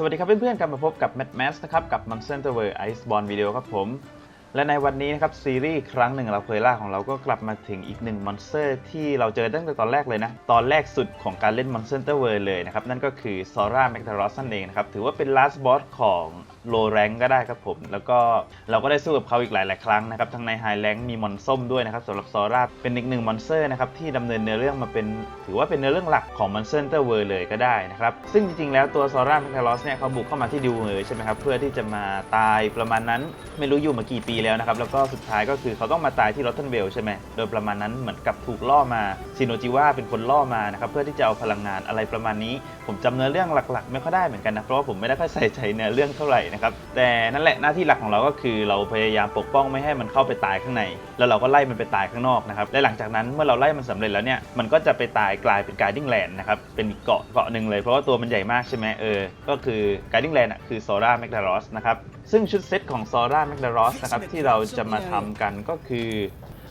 สวัสดีครับเพื่อนๆกลับมาพบกับ Mad Max นะครับกับ Monster v e r Ice b o r n Video ครับผม และในวันนี้นะครับซีรีส์ครั้งหนึ่งเราเคยล่าของเราก็กลับมาถึงอีกหนึ่งมอนสเตอร์ที่เราเจอตั้งแต่ตอนแรกเลยนะ ตอนแรกสุดของการเล่น Monster v e r เลยนะครับ นั่นก็คือ Sora m a g t a r o s นั่นเองนะครับ ถือว่าเป็น last boss ของโลแรงก็ได้ครับผม แล้วก็เราก็ได้สู้กับเขาอีกหลาย ๆ ครั้งนะครับทั้งในไฮแรงมีมอนส้มด้วยนะครับสำหรับซอร่าเป็นอีกหนึ่งมอนสเตอร์นะครับที่ดำเนินเนื้อเรื่องมาเป็น ถือว่าเป็นเนื้อเรื่องหลักของ Monster World เลยก็ได้นะครับซึ่งจริง ๆ แล้วตัวซอร่าแมคคาร์ลอสเนี่ยเขาบุกเข้ามาที่ดิวเลยใช่ไหมครับเพื่อที่จะมาตายประมาณนั้นไม่รู้อยู่มากี่ปีแล้วนะครับแล้วก็สุดท้ายก็คือเขาต้องมาตายที่ลอตเทนเวลใช่ไหมโดยประมาณนั้นเหมือนกับถูกล่อมาชิโนจิวะเป็นคนล่อมานะครับเพื่อที่จะเอาพลังงานอะไรประมาณนี้ ผมจำเนื้อเรื่องหลัก ๆ ไม่ค่อยได้เหมือนกันนะเพราะว่าผมไม่ได้ค่อยใส่ใจเนื้อเรื่องเท่าไหร่นะครับแต่นั่นแหละหน้าที่หลักของเราก็คือเราพยายามปกป้องไม่ให้มันเข้าไปตายข้างใน แล้วเราก็ไล่มันไปตายข้างนอกนะครับและหลังจากนั้นเมื่อเราไล่มันสำเร็จแล้วเนี่ยมันก็จะไปตายกลายเป็นการดิ้งแลนด์นะครับเป็นเกาะเกาะหนึ่งเลยเพราะว่าตัวมันใหญ่มากใช่ไหมเออก็คือการดิ้งแลนด์อะคือโซราแมกดารอสนะครับซึ่งชุดเซตของโซราแมกดารอสนะครับที่เราจะมาทำกันก็คือ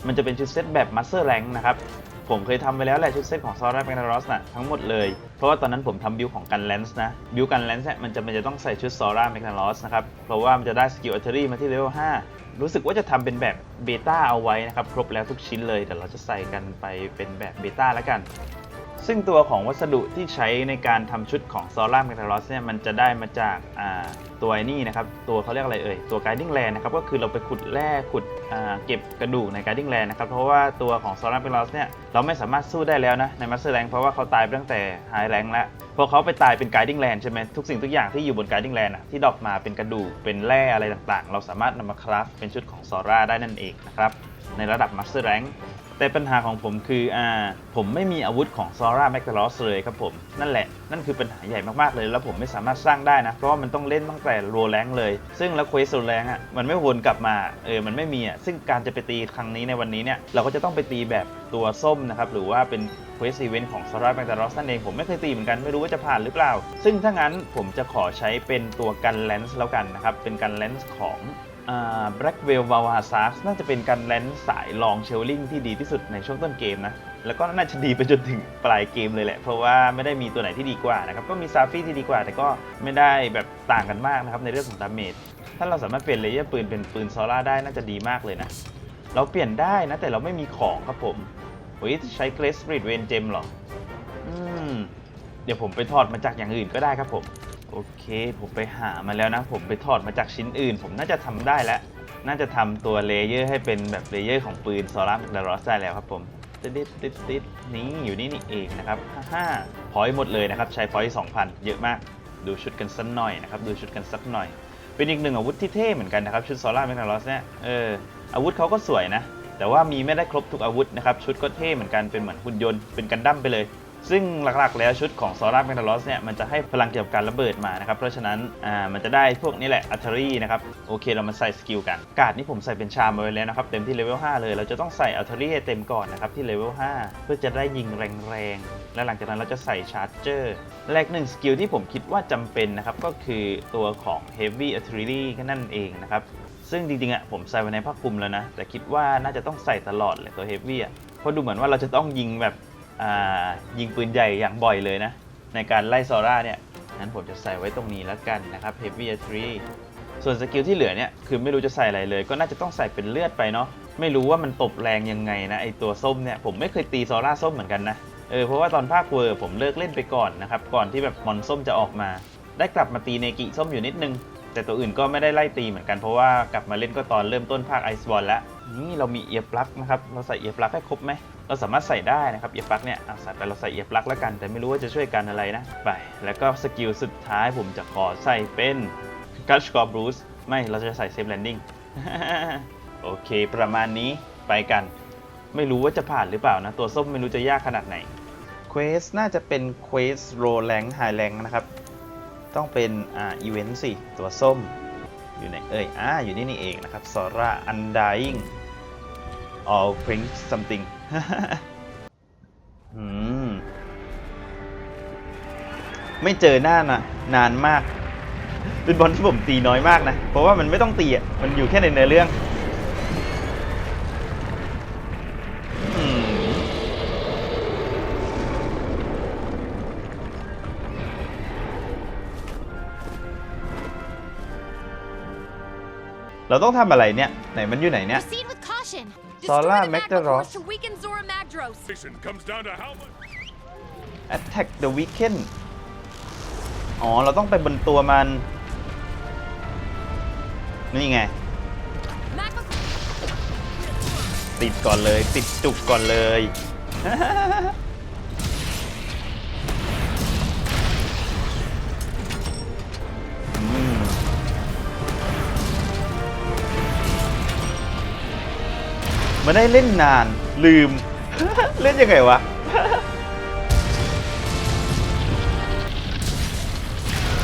มันจะเป็นชุดเซตแบบมาสเตอร์แรงนะครับ ผมเคยทำไปแล้วแหละชุดเซตของซอร่าแมกนารอสน่ะทั้งหมดเลย เพราะว่าตอนนั้นผมทำบิวของกันแลนส์นะบิวกันแลนส์เนี่ยมันจะมันจะต้องใส่ชุดซอร่าแมกนารอสนะครับ เพราะว่ามันจะได้สกิลอัลเทอรี่มาที่เลเวล5รู้สึกว่าจะทำเป็นแบบเบต้าเอาไว้นะครับ ครบแล้วทุกชิ้นเลยแต่เราจะใส่กันไปเป็นแบบเบต้าแล้วกัน ซึ่งตัวของวัสดุที่ใช้ในการทำชุดของซอร่ามกนาลอสเนี่ยมันจะได้มาจากาตัวนี่นะครับ ตัวเขาเรียกอะไรเอ่ย ตัว Guiding Land นะครับ ก็คือเราไปขุดแร่ขุดเก็บกระดูกใน Guiding Land นะครับ เพราะว่าตัวของซอร่ามกนาลอสเนี่ยเราไม่สามารถสู้ได้แล้วนะในมาสเตอร์แรงเพราะว่าเขาตายตั้งแต่ไฮแรงแล้วพอเขาไปตายเป็น Guiding Land ใช่ไหมทุกสิ่งทุกอย่างที่อยู่บน Guiding Land อะที่ดรอกมาเป็นกระดูกเป็นแร่อะไรต่างๆ เราสามารถนำมาคราฟเป็นชุดของซอร่าได้นั่นเองนะครับในระดับมาสเตอร์แรง แต่ปัญหาของผมคืออ่าผมไม่มีอาวุธของซอร่าแมกตาลอสเลยครับผม นั่นแหละ นั่นคือปัญหาใหญ่มากๆเลย แล้วผมไม่สามารถสร้างได้นะ เพราะว่ามันต้องเล่นตั้งแต่โรแรงเลย ซึ่งแล้วเควสโรแรงอะมันไม่วนกลับมาเออมันไม่มีอะซึ่งการจะไปตีครั้งนี้ในวันนี้เนี่ยเราก็จะต้องไปตีแบบตัวส้มนะครับหรือว่าเป็นเควสอีเวนต์ของซอร่าแมกตาลอสนั่นเอง ผมไม่เคยตีเหมือนกัน ไม่รู้ว่าจะผ่านหรือเปล่า ซึ่งถ้างั้นผมจะขอใช้เป็นตัวกันแลนส์แล้วกันนะครับ เป็นกันแลนส์ของ แบล็กเวลวาวาซาสน่าจะเป็นการแลนด์สายลองเชลลิงที่ดีที่สุดในช่วงต้นเกมนะ แล้วก็น่าจะดีไปจนถึงปลายเกมเลยแหละ เพราะว่าไม่ได้มีตัวไหนที่ดีกว่านะครับ ก็มีซาฟี่ที่ดีกว่า แต่ก็ไม่ได้แบบต่างกันมากนะครับ ในเรื่องของดาเมจ ถ้าเราสามารถเปลี่ยนเลเยอร์ปืนเป็นปืนซอร่าได้น่าจะดีมากเลยนะ เราเปลี่ยนได้นะแต่เราไม่มีของครับผมโอ้ยใช้เกรสบริดเวนเจมหรอ อืม เดี๋ยวผมไปถอดมาจากอย่างอื่นก็ได้ครับผม โอเค ผมไปหามาแล้วนะ ผมไปถอดมาจากชิ้นอื่น ผมน่าจะทำได้แล้ว น่าจะทำตัวเลเยอร์ให้เป็นแบบเลเยอร์ของปืนซอร่าแมกดารอสได้แล้วครับผมติดติดติดติดนี่อยู่นี่นี่เองนะครับฮ่าพอยหมดเลยนะครับ ใช้พอยสองพันเยอะมาก ดูชุดกันสักหน่อยนะครับ ดูชุดกันสักหน่อย เป็นอีกหนึ่งอาวุธที่เท่เหมือนกันนะครับ ชุดซอร่าแมกดารอสเนี่ย เออ อาวุธเขาก็สวยนะ แต่ว่ามีไม่ได้ครบทุกอาวุธนะครับ ชุดก็เท่เหมือนกัน เป็นเหมือนหุ่นยนต์ เป็นกันดั้มไปเลย ซึ่งหลักๆ แล้วชุดของซอร่าแมกนาลอสเนี่ยมันจะให้พลังเกี่ยวกับการระเบิดมานะครับ เพราะฉะนั้นอ่ามันจะได้พวกนี้แหละอัลเทอรี่นะครับ โอเคเรามาใส่สกิลกันการ์ดนี่ผมใส่เป็นชามมาไว้แล้วนะครับ เต็มที่เลเวล5เลย เราจะต้องใส่อัลเทอรี่ให้เต็มก่อนนะครับที่เลเวล5เพื่อจะได้ยิงแรงๆ และหลังจากนั้นเราจะใส่ชาร์จเจอร์แรกหนึ่งสกิลที่ผมคิดว่าจำเป็นนะครับก็คือตัวของ Heavy Artillery ก็นั่นเองนะครับซึ่งจริงๆอะผมใส่ไว้ในผ้าคลุมแล้วนะ แต่คิดว่าน่าจะต้องใส่ตลอดเลยตัวเฮฟวี่อะเพราะดูเหมือนว่าเราจะต้องยิงแบบ ยิงปืนใหญ่อย่างบ่อยเลยนะ ในการไล่ซอร่าเนี่ยงั้นผมจะใส่ไว้ตรงนี้แล้วกันนะครับ Heavy Artillery ส่วนสกิลที่เหลือเนี่ยคือไม่รู้จะใส่อะไรเลย ก็น่าจะต้องใส่เป็นเลือดไปเนาะไม่รู้ว่ามันตบแรงยังไงนะไอตัวส้มเนี่ยผมไม่เคยตีซอร่าส้มเหมือนกันนะเออเพราะว่าตอนภาคเวอร์ผมเลิกเล่นไปก่อนนะครับก่อนที่แบบมอนส้มจะออกมา ได้กลับมาตีเนกิส้มอยู่นิดนึง แต่ตัวอื่นก็ไม่ได้ไล่ตีเหมือนกัน เพราะว่ากลับมาเล่นก็ตอนเริ่มต้นภาคไอซ์บอลแล้ว นี่เรามีเอียร์ปลั๊กนะครับ เราใส่เอียร์ปลั๊กให้ครบไหม เราสามารถใส่ได้นะครับ เอียร์ปลั๊กเนี่ยอะใส่ไปเราใส่เอียร์ปลั๊กแล้วกัน แต่ไม่รู้ว่าจะช่วยกันอะไรนะ ไป แล้วก็สกิลสุดท้ายผมจะขอใส่เป็นกัชกอร์บรูซไม่ เราจะใส่เซฟแลนดิ้ง โอเค ประมาณนี้ ไปกัน ไม่รู้ว่าจะผ่านหรือเปล่านะ ตัวส้มไม่รู้จะยากขนาดไหน เควสน่าจะเป็นเควสโรแรงไฮแรงนะครับ ต้องเป็นอ่าอีเวนต์สิตัวส้มอยู่ไหนเอ่ยอ่าอยู่นี่นี่เองนะครับ Sora Undying All Pring Something อืมไม่เจอหน้านะนานมาก เป็นบอลที่ผมตีน้อยมากนะ เพราะว่ามันไม่ต้องตีอะ มันอยู่แค่ในเนื้อเรื่อง เราต้องทำอะไรเนี่ย ไหนมันอยู่ไหนเนี่ย Proceed with caution. Solar Destroy the magma Magdaros. cores to weaken Zora Magdros. Mission comes down to how much. attack the weekend อ๋อ เราต้องไปบนตัวมัน นี่ไง Magma ติดก่อนเลย ติดจุกก่อนเลย ไม่ได้เล่นนานลืม เล่นยังไงวะ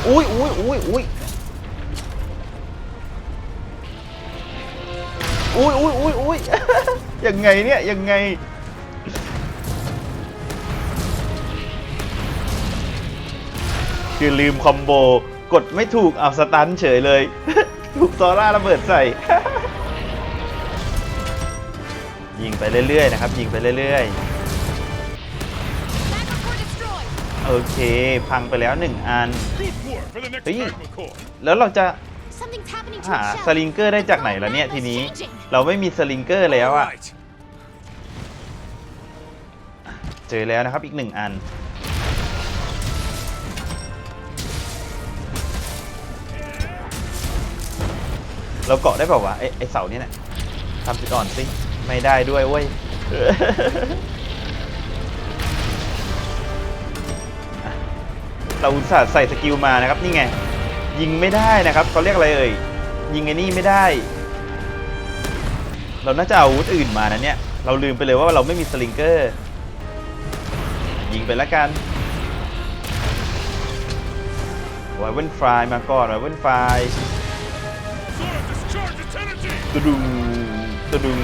อุ้ยอุ้ยอุ้ยอุ้ยอุ้ยอุ้ยอุ้ยอุ้ยยังไงเนี่ยยังไง คือลืมคอมโบ กดไม่ถูกเอาสตันเฉยเลย ถูกซอร่าระเบิดใส่ ยิงไปเรื่อยๆนะครับ ยิงไปเรื่อย Magma core destroyed. ๆโอเค พังไปแล้วหนึ่งอัน Good work for the next Hey. magma core. แล้วเราจะ Something's happening to หา its ส shell. ลิงเกอร์ได้จากไหนล่ะเนี่ยทีนี้ เราไม่มีสลิงเกอร์แล้วอะ Right. เจอแล้วนะครับอีกหนึ่งอันเราเกาะได้เปล่าวะไอไอเสาเนี่ยนะทำจุดอ่อนสิ ไม่ได้ด้วยเว้ยเราอุตส่าห์ใส่สกิลมานะครับนี่ไง ยิงไม่ได้นะครับเขาเรียกอะไรเอ่ยยิงไอ้นี่ไม่ได้ เราน่าจะเอาอาวุธอื่นมานะเนี่ยเราลืมไปเลยว่าเราไม่มีสลิงเกอร์ ยิงไปแล้วกันไวเวนฟรายมาก่อนไวเวนฟราย Zora, discharge its energy. ตุดุงตุดุง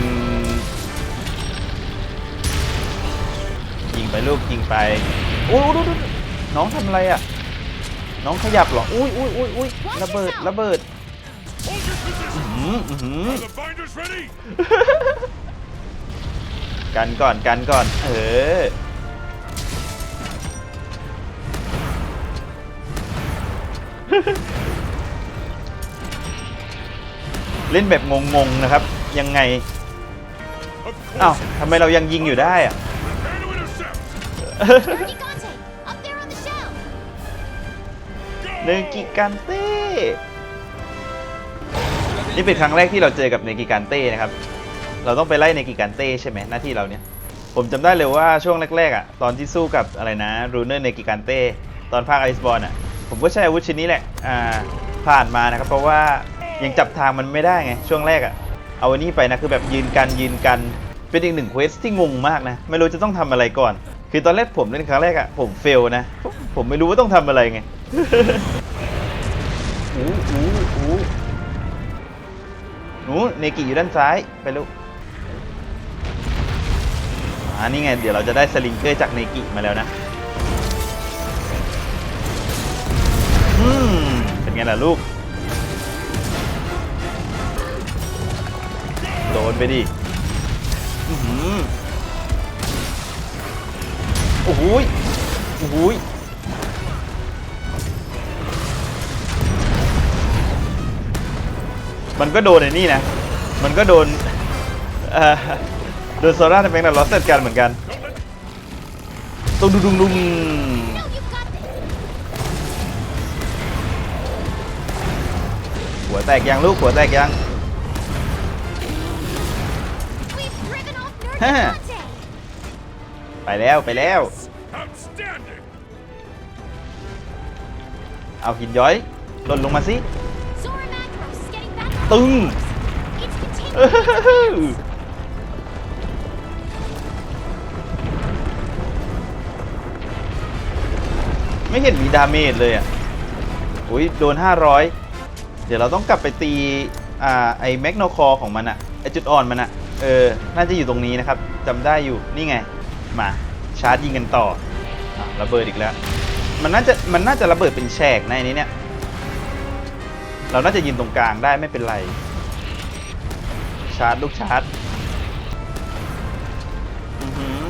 ไปลูกยิงไปโอ้ยดูดูดูน้องทำอะไรอะ น้องขยับเหรอ อุ้ยอุ้ยอุ้ยอุ้ยระเบิดระเบิด Hold your position. อืมอื้อหือ Are the binders ready? กันก่อนกันก่อน เออเล่นแบบงงๆนะครับ ยังไง Of อ้าว course. ทำไมเรายังยิงอยู่ได้อะ เนกิกันเต้ นี่เป็นครั้งแรกที่เราเจอกับเนกิกันเต้นะครับ เราต้องไปไล่เนกิกันเต้ใช่ไหมหน้าที่เราเนี่ย ผมจำได้เลยว่าช่วงแรกๆอะตอนที่สู้กับอะไรนะรูเนอร์เนกิกันเต้ตอนภาคไอซ์บอลอะ ผมก็ใช้อาวุธชิ้นนี้แหละอ่าผ่านมานะครับ เพราะว่ายังจับทางมันไม่ได้ไงช่วงแรกอะเอาอันนี้ไปนะคือแบบยืนกันยืนกันเป็นอีกหนึ่งเควสที่งงมากนะ ไม่รู้จะต้องทำอะไรก่อน คือตอนแรกผมเล่นครั้งแรกอะผมเฟลนะ ผมไม่รู้ว่าต้องทำอะไรไงอู้อู้อู้หนูเนกิอยู่ด้านซ้ายไปลูกอ่านี่ไง เดี๋ยวเราจะได้สลิงเกอร์จากเนกิมาแล้วนะ อืม เป็นไงล่ะลูก โดนไปดิ อื้อหือโอ้โหยโอ้โหยมันก็โดนไอ้นี่นะ มันก็โดนเอ่อโดนโซล่าในแบงค์ดัลลอสเซตกันเหมือนกัน Don't let ตุ้งดุงดุงดุง No, you've got this. หัวแตกยังลูกหัวแตกยัง We've driven off Huh. Gigante. ไปแล้วไปแล้ว outstanding. เอาหินย้อยหล่นลงมาสิ Zora Magdros is getting back on Tung. the course. It's continuing. ไม่เห็นมีดาเมจเลยอะอุ้ยโดน 500 เดี๋ยวเราต้องกลับไปตี อ่า ไอ้แมกโนคอของมันอะไอ้จุดอ่อนมันอะเออ น่าจะอยู่ตรงนี้นะครับจำได้อยู่ นี่ไง มา ชาร์จยิงกันต่อ อะระเบิดอีกแล้ว มันน่าจะมันน่าจะระเบิดเป็นแฉกในอันนี้เนี่ย เราน่าจะยิงตรงกลางได้ไม่เป็นไร ชาร์จลูกชาร์จอือหือ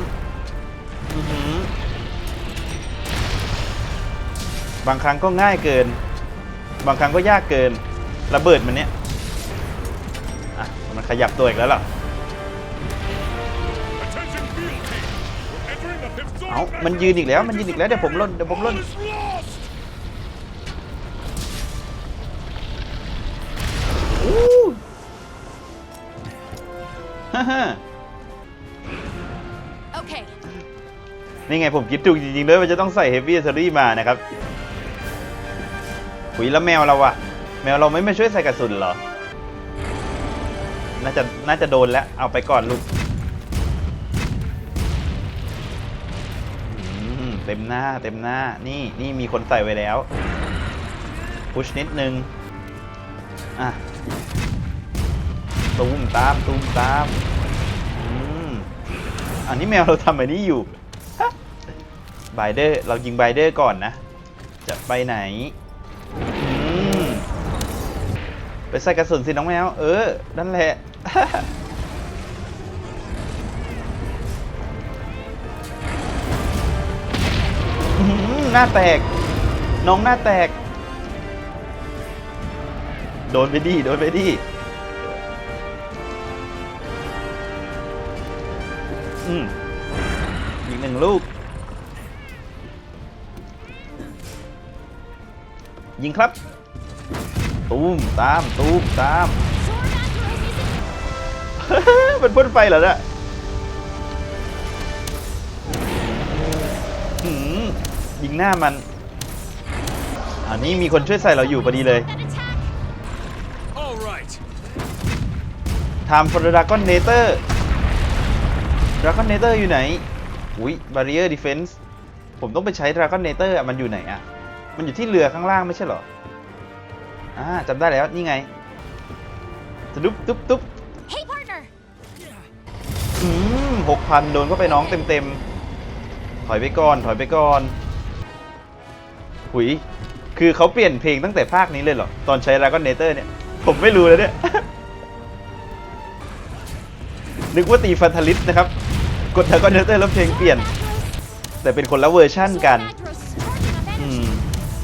อือหือบางครั้งก็ง่ายเกิน บางครั้งก็ยากเกิน ระเบิดมันเนี้ยอะมันขยับตัวอีกแล้วหรอ เอ้ามันยืนอีกแล้ว มันยืนอีกแล้ว เดี๋ยวผมล่น เดี๋ยวผมล่น All is lost. อู้ฮ่าฮ่า Okay. นี่ไงผมคิดถูกจริงๆด้วยว่าจะต้องใส่ Heavy Artillery มานะครับหุยแล้วแมวเราอะแมวเราไม่มาช่วยใส่กระสุนเหรอ น่าจะน่าจะโดนแล้ว เอาไปก่อนลูก เต็มหน้าเต็มหน้านี่นี่มีคนใส่ไว้แล้ว พุชนิดนึง อะตูมตามตูมตามอืมอันนี้แมวเราทำอันนี้อยู่ไบเดอร์เรายิงไบเดอร์ก่อนนะ จะไปไหนอืมไปใส่กระสุนสิน้องแมว เออ นั่นแหละ หน้าแตก น้องหน้าแตก โดนไปดิโดนไปดิอืมอีกหนึ่งลูก ยิงครับ ตูมตาม ตูมตาม มันพ่นไฟเหรอเนี่ย ยิงหน้ามันอันนี้มีคนช่วยใส่เราอยู่พอดีเลย that attack. All right. Time for the Dragon Nator Dragon Nator อยู่ไหน อุ้ย Barrier Defense ผมต้องไปใช้ Dragon Nator อะมันอยู่ไหนอะมันอยู่ที่เรือข้างล่างไม่ใช่เหรอ อ่าจำได้แล้ว นี่ไงสะดุ๊บตุ๊บตุ๊บ Hey, partner. อืมหกพันโดนเข้าไปน้องเต็มๆถอยไปก่อน ถอยไปก่อน หุยคือเขาเปลี่ยนเพลงตั้งแต่ภาคนี้เลยเหรอ ตอนใช้ Dragon Nator เนี่ย ผมไม่รู้เลยเนี่ย นึกว่าตีฟันทลิสนะครับ กด Dragon Nator แล้วเพลงเปลี่ยน แต่เป็นคนละเวอร์ชั่นกันอืม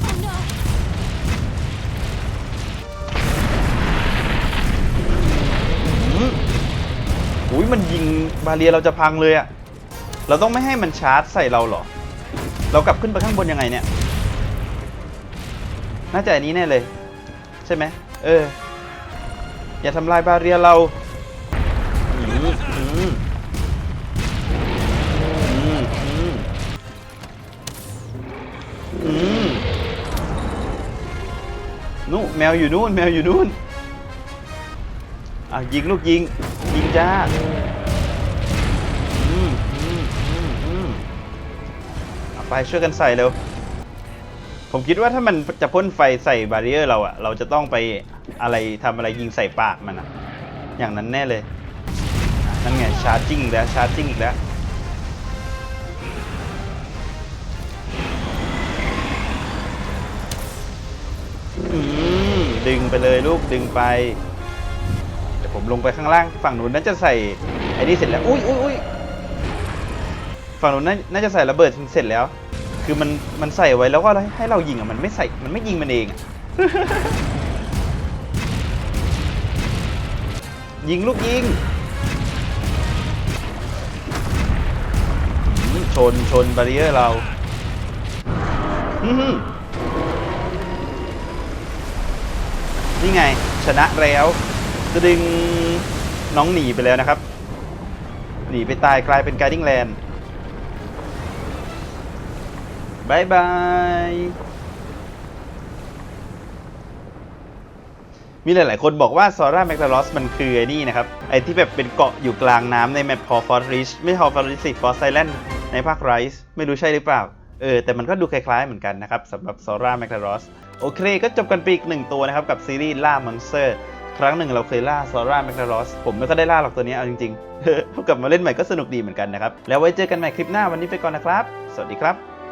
Oh no. อืมอุ้ยมันยิงบาเรียเราจะพังเลยอะเราต้องไม่ให้มันชาร์จใส่เราเหรอ เรากลับขึ้นไปข้างบนยังไงเนี่ย น่าจะอันนี้แน่เลย ใช่ไหมเออ อย่าทำลายบาเรียเราอืมอืมอืมอืมอืมนู่นแมวอยู่นู่น แมวอยู่นู่นอะยิงลูกยิง ยิงจ้าอืมอืมอืมอืมเอาไปช่วยกันใส่เร็ว ผมคิดว่าถ้ามันจะพ่นไฟใส่บารีเออร์เราอะเราจะต้องไปอะไรทำอะไรยิงใส่ปากมันอะอย่างนั้นแน่เลยนั่นไงชาร์จิ้งแล้วชาร์จิ้งอีกแล้วดึงไปเลยลูกดึงไปเดี๋ยวผมลงไปข้างล่างฝั่งนู้นน่าจะใส่ไอ้นี่เสร็จแล้วอุ้ยอุ้ยอุ้ยฝั่งนู้นน่าน่าจะใส่ระเบิดเสร็จแล้ว คือมันมันใส่ไว้แล้วก็ให้เรายิงอะมันไม่ใส่มันไม่ยิงมันเองอะยิงลูกยิงอืมชนชนบารีเออร์เราอื้อหือนี่ไง ชนะแล้วจะดึงน้องหนีไปแล้วนะครับ หนีไปตายกลายเป็นการดิ้งแลนด์ บายบาย มีหลาย ๆ คนบอกว่าซอร่าแมก a ารอสมันคือไอ้นี่นะครับ ไอ้ที่แบบเป็นเกาะอยู่กลางน้ำในแมปพอฟอร์ริชไม่พอฟอร์ริชสิฟอร์ไซแลนด์ในภาคไรส์ไม่รู้ใช่หรือเปล่า เออ แต่มันก็ดูคล้าย ๆ เหมือนกันนะครับสำหรับซอร่าแมก a ารอสโอเค ก็จบกันไปอีกหนึ่งตัวนะครับ กับซีรีส์ล่ามอนสเตอร์ครั้งหนึ่งเราเคยล่าซอร่าแมก a ารอสผมไม่ก็ได้ล่าหรอกตัวนี้เอาจริงๆกลับมาเล่นใหม่ก็สนุกดีเหมือนกันนะครับ แล้วไว้เจอกันใหม่คลิปหน้าวันนี้ไปก่อนนะครับ สวัสดีครับ